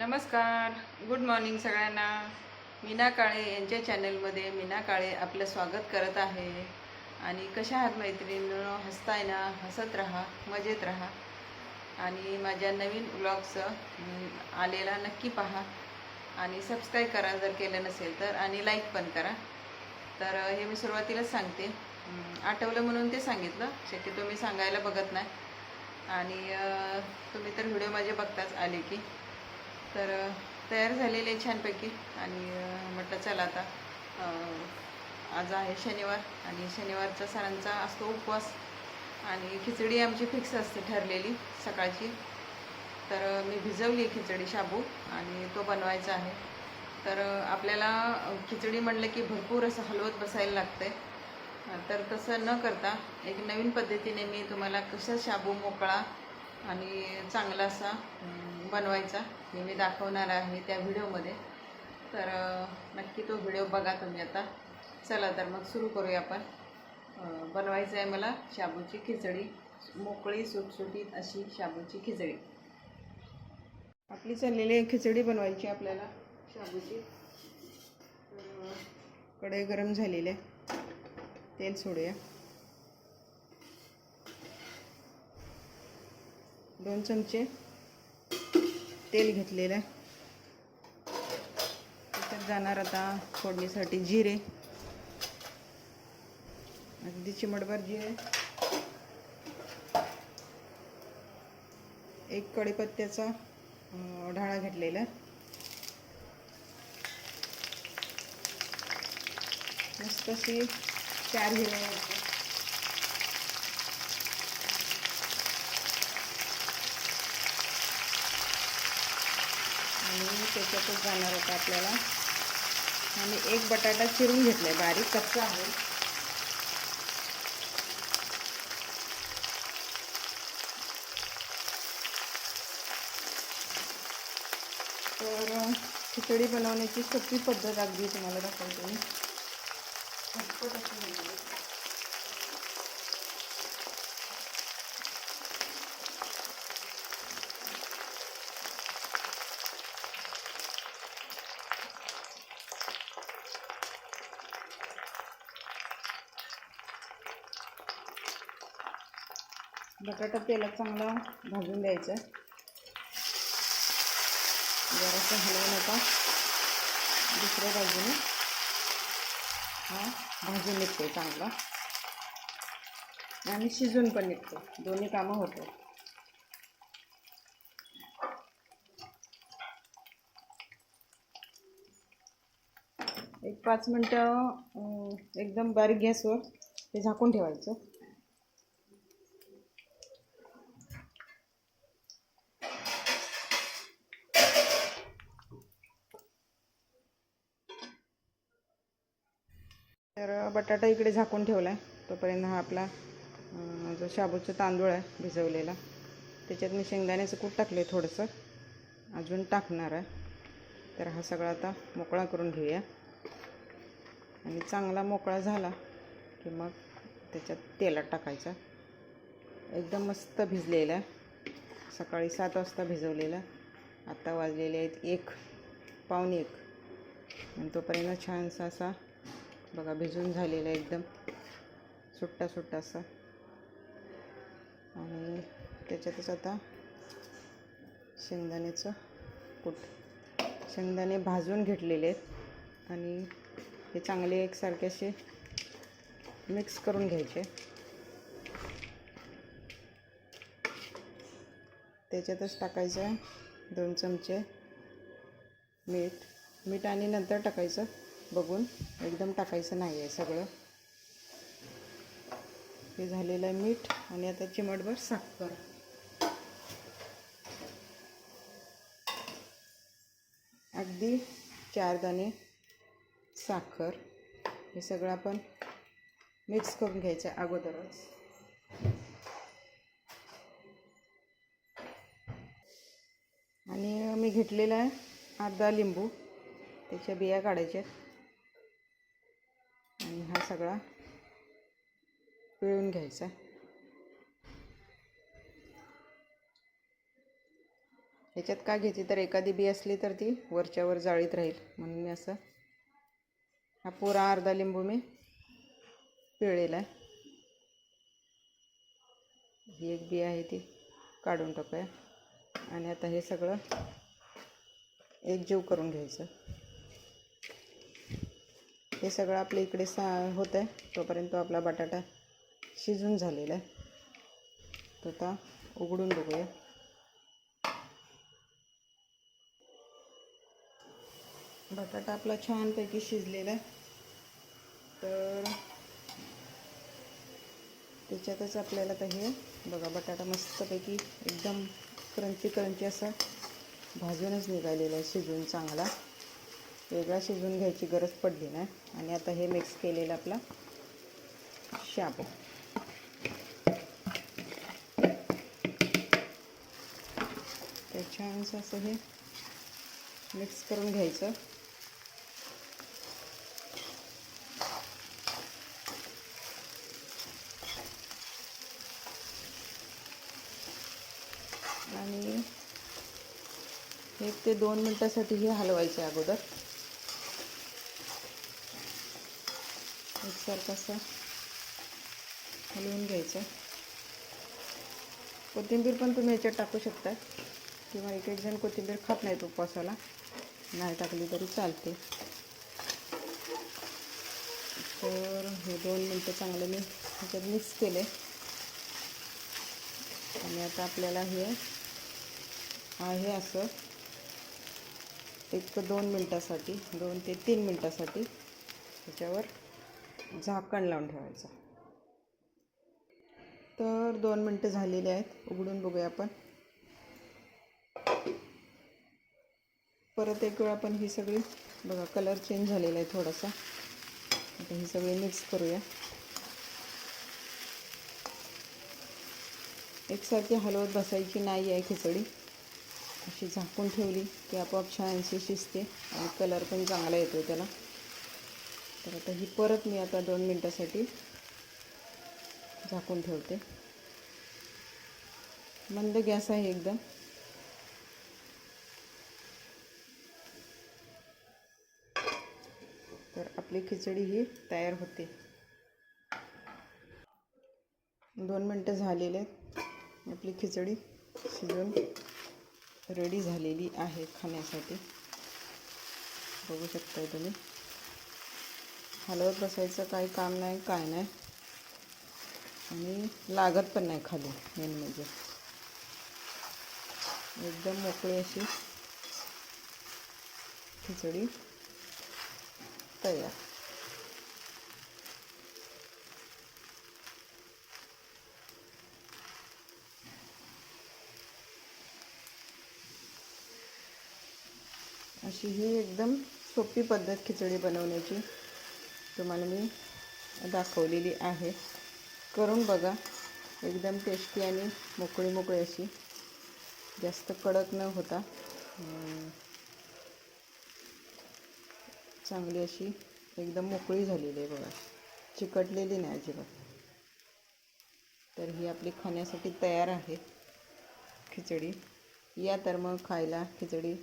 नमस्कार. Good morning सगळ्यांना. मीना काळे यांच्या चॅनलमध्ये मीना काळे आपलं स्वागत करत आहे. आणि कशा आहात मैत्रिणींनो हसताय ना? हसत राहा मजेत राहा. आणि माझ्या नवीन ब्लॉगचं आलेला नक्की पहा. आणि सबस्क्राईब करा जर केलं नसेल तर आणि लाईक पण करा. तर हे मी सुरुवातीलाच सांगते. आठवलं म्हणून ते सांगितलं. शक्यतो मी सांगायला बघत नाही. आणि तुम्ही तर व्हिडिओ माझे बघताच आले की. तर तयार झालेले आहे छानपैकी. आणि म्हटलं चला आता आज आहे शनिवार आणि शनिवारचा सरांचा असतो उपवास. आणि खिचडी आमची फिक्स असते ठरलेली सकाळची. तर मी भिजवली खिचडी शाबू आणि तो बनवायचा आहे. तर आपल्याला खिचडी म्हणलं की भरपूर असं हलवत बसायला लागतंय. तर तसं न करता एक नवीन पद्धतीने मी तुम्हाला कसं शाबू मोकळा आणि चांगला असा बनवायचा. हे मी दाखवणार आहे त्या व्हिडिओमध्ये. तर नक्की तो व्हिडिओ बघा तुम्ही आता. चला तर मग सुरू करूया आपण. बनवायचं आहे मला शाबूची खिचडी. मोकळी सुटसुटीत अशी शाबूची खिचडी. आपली चाललेली आहे खिचडी बनवायची आपल्याला. शाबूची. कढई गरम झालेले तेल सोडूया. दोन चमचे तेल घेतलेलं आहे. त्याच्यात जाणार आता फोडणीसाठी जिरे. अगदी चिमटभर जिरे एक कढीपत्त्याचा ढाळा घेतलेला. आहे. मस्त अशी चार हिरव्या मिरच्या. आणि त्याच्यातच जाणार होता आपल्याला. आणि एक बटाटा चिरून घेतला आहे बारीक कच्चा आहे. तर खिचडी बनवण्याची सोपी पद्धत अगदी तुम्हाला दाखवते मी. बटाटा तेलात चांगला भाजून द्यायचा जरासं हलवून आता दुसऱ्या बाजूने हा भाजून निघतो चांगला. आणि शिजून पण निघतो दोन्ही कामं होतो एक पाच मिनटं एकदम बारीक गॅसवर ते झाकून ठेवायचं. तर बटाटा इकडे झाकून ठेवला आहे तोपर्यंत हा आपला जो शाबूचा तांदूळ आहे भिजवलेला त्याच्यात मी शेंगदाण्याचं कूट टाकले थोडंसं. अजून टाकणार आहे. तर हा सगळा आता मोकळा करून घेऊया. आणि चांगला मोकळा झाला की मग त्याच्यात तेलात टाकायचा. एकदम मस्त भिजलेला आहे. सकाळी सात वाजता भिजवलेला आत्ता वाजलेले आहेत एक पावणे एक. आणि तोपर्यंत छानसा असा बघा भिजून झालेला आहे एकदम. सुट्टा सुट्टा असा. आणि त्याच्यातच आता शेंगदाण्याचं कूट. शेंगदाणे भाजून घेतलेले आहेत. आणि हे चांगले एकसारखे असे मिक्स करून घ्यायचे. त्याच्यातच टाकायचं आहे दोन चमचे मीठ. मीठ आणि नंतर टाकायचं बघून एकदम टाकायचं नाही आहे सगळं. हे झालेलं आहे मीठ आणि आता चिमटभर साखर. अगदी चार दाणे साखर. हे सगळं आपण मिक्स करून घ्यायचं अगोदरच. आणि मी घेतलेला आहे अर्धा लिंबू. त्याच्या बिया काढायच्या सगळा पिळून घ्यायचा. ह्याच्यात का घ्यायची तर एखादी बी असली तर ती वरच्यावर जाळीत राहील. म्हणून मी असं हा पुरा अर्धा लिंबू मी पिळलेला आहे. ही एक बी आहे ती काढून टाकूया. आणि आता हे सगळं एकजीव करून घ्यायचं. हे सगळं आपल्या इकडे सा होत आहे. तोपर्यंत आपला बटाटा शिजून झालेला आहे. तो आता उघडून बघूया. बटाटा आपला छानपैकी शिजलेला आहे. तर त्याच्यातच आपल्याला तर हे बघा बटाटा मस्तपैकी एकदम क्रंची क्रंची असा भाजूनच निघालेला आहे शिजून चांगला. वेगळा शिजून घ्यायची गरज पडली ना. आणि आता हे मिक्स केलेलं आपला शाबू त्याच्यानुसार असं हे मिक्स करून घ्यायचं. आणि एक ते दोन मिनटासाठी हे हलवायचे अगोदर. एकसारखं असं हलवून घ्यायचं. कोथिंबीर पण तुम्ही याच्यात टाकू शकता. किंवा एक एक जण कोथिंबीर खात नाहीत उपवासाला. नाही टाकली तरी चालते. तर हे दोन मिनटं चांगलं मी ह्याच्यात मिक्स केले. आणि आता आपल्याला हे आहे असं एक दोन मिनटासाठी दोन ते तीन मिनटासाठी त्याच्यावर झाकण लावून ठेवायचं. तर दोन मिनटं झालेली आहेत उघडून बघूया आपण. परत एक वेळा आपण ही सगळी बघा कलर चेंज झालेला आहे थोडासा. आता ही सगळी मिक्स करूया. एकसारखी हलवत बसायची नाही आहे खिचडी. अशी झाकून ठेवली की आपोआप छान अशी शिजते आणि कलर पण चांगला येतो त्याला. तर आता ही परत मी आता दोन मिनटासाठी झाकून ठेवते. मंद गॅस आहे एकदम. तर आपली खिचडी ही तयार होते. दोन मिनटं झालेले आहेत. आपली खिचडी शिजून रेडी झालेली आहे खाण्यासाठी. बघू शकता तुम्ही. हलवत बसायचं काही काम नाही काय नाही. आणि लागत पण नाही खाली मेन म्हणजे. एकदम मोकळी अशी खिचडी तयार. अशी ही एकदम सोपी पद्धत खिचडी बनवण्याची. तुम्हाला मी दाखवलेली आहे. करून बघा. एकदम टेस्टी आणि मोकळी मोकळी अशी. जास्त कडक न होता. चांगली अशी एकदम मोकळी झालेली आहे बघा. चिकटलेली नाही अजिबात. तर ही आपली खाण्यासाठी तयार आहे खिचडी. या तर मग खायला खिचडी